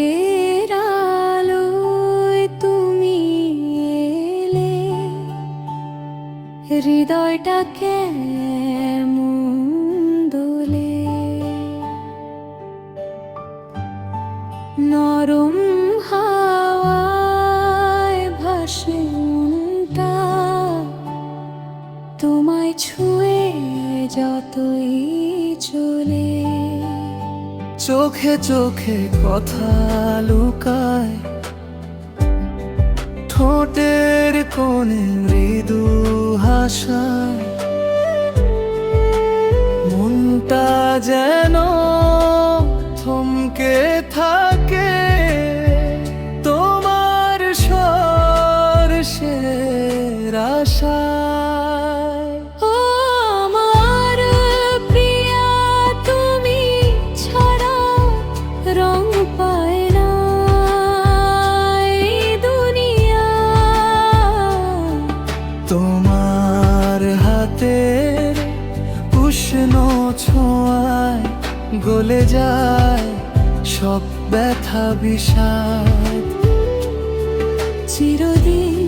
চাঁদের আলোয় তুমি এলে হৃদয়টা কেমন নরম হাওয়ায় ভাসে মনটা তোমায় ছুঁয়ে যতই চলে। চোখে চোখে কথা লুকায়। ঠোঁটের কোণে মৃদু হাসায়। মনটা যেন থমকে থাকে। তোমার স্পর্শের আশায়। তোমার হাতে উষ্ণ ছোঁয়ায় গলে যায় সব ব্যথা বিষাদ। চিরদিন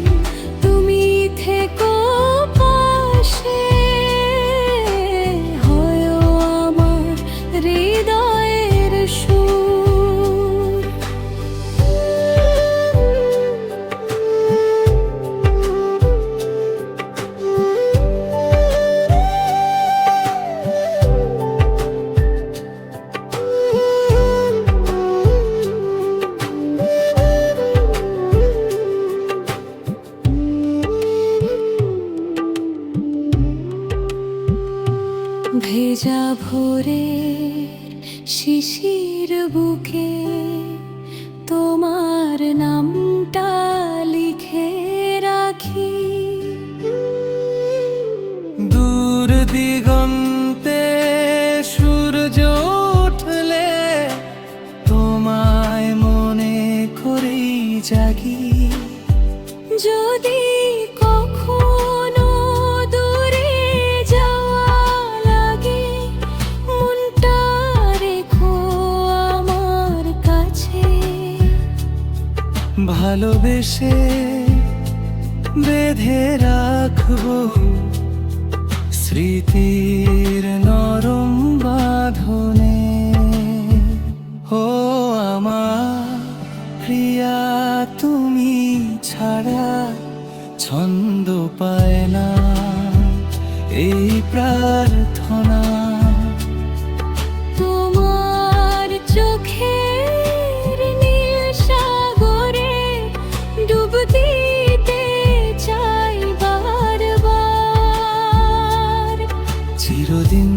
ভেজা ভোরে শিশির বুকে তোমার নামটা লিখে রাখি। দূর দিগন্তে সূর্য উঠলে তোমায় মনে করেই জাগি। যদি ভালোবেসে বেঁধে রাখব স্মৃতির নরম বাঁধনে। ও আমার প্রিয়া, তুমি ছাড়া ছন্দ পায় না এই প্রার্থনা। চিরদিন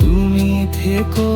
তুমি থেকো।